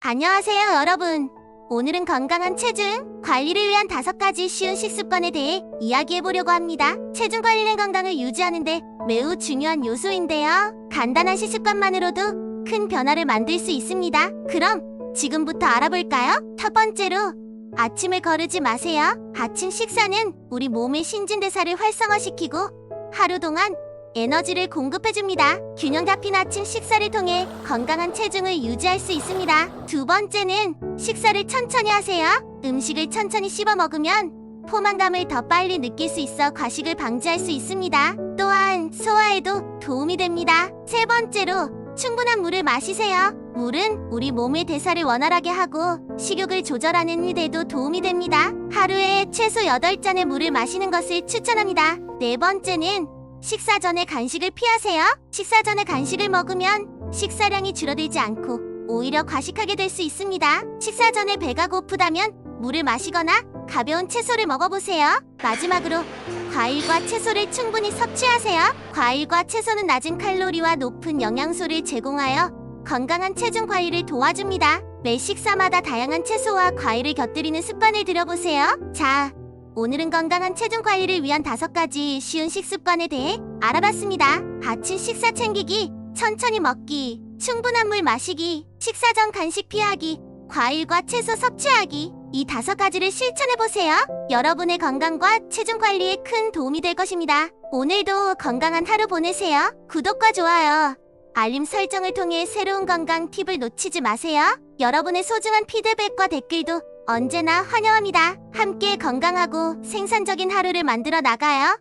안녕하세요, 여러분. 오늘은 건강한 체중 관리를 위한 다섯 가지 쉬운 식습관에 대해 이야기해 보려고 합니다. 체중 관리는 건강을 유지하는데 매우 중요한 요소인데요. 간단한 식습관만으로도 큰 변화를 만들 수 있습니다. 그럼 지금부터 알아볼까요? 첫 번째로 아침을 거르지 마세요. 아침 식사는 우리 몸의 신진대사를 활성화시키고 하루 동안 에너지를 공급해줍니다. 균형 잡힌 아침 식사를 통해 건강한 체중을 유지할 수 있습니다. 두 번째는 식사를 천천히 하세요. 음식을 천천히 씹어 먹으면 포만감을 더 빨리 느낄 수 있어 과식을 방지할 수 있습니다. 또한 소화에도 도움이 됩니다. 세 번째로 충분한 물을 마시세요. 물은 우리 몸의 대사를 원활하게 하고 식욕을 조절하는 데도 도움이 됩니다. 하루에 최소 8잔의 물을 마시는 것을 추천합니다. 네 번째는 식사 전에 간식을 피하세요. 식사 전에 간식을 먹으면 식사량이 줄어들지 않고 오히려 과식하게 될 수 있습니다. 식사 전에 배가 고프다면 물을 마시거나 가벼운 채소를 먹어보세요. 마지막으로 과일과 채소를 충분히 섭취하세요. 과일과 채소는 낮은 칼로리와 높은 영양소를 제공하여 건강한 체중 관리를 도와줍니다. 매 식사마다 다양한 채소와 과일을 곁들이는 습관을 들여보세요. 자, 오늘은 건강한 체중 관리를 위한 다섯 가지 쉬운 식습관에 대해 알아봤습니다. 아침 식사 챙기기, 천천히 먹기, 충분한 물 마시기, 식사 전 간식 피하기, 과일과 채소 섭취하기. 이 다섯 가지를 실천해보세요. 여러분의 건강과 체중 관리에 큰 도움이 될 것입니다. 오늘도 건강한 하루 보내세요. 구독과 좋아요, 알림 설정을 통해 새로운 건강 팁을 놓치지 마세요. 여러분의 소중한 피드백과 댓글도 언제나 환영합니다. 함께 건강하고 생산적인 하루를 만들어 나가요.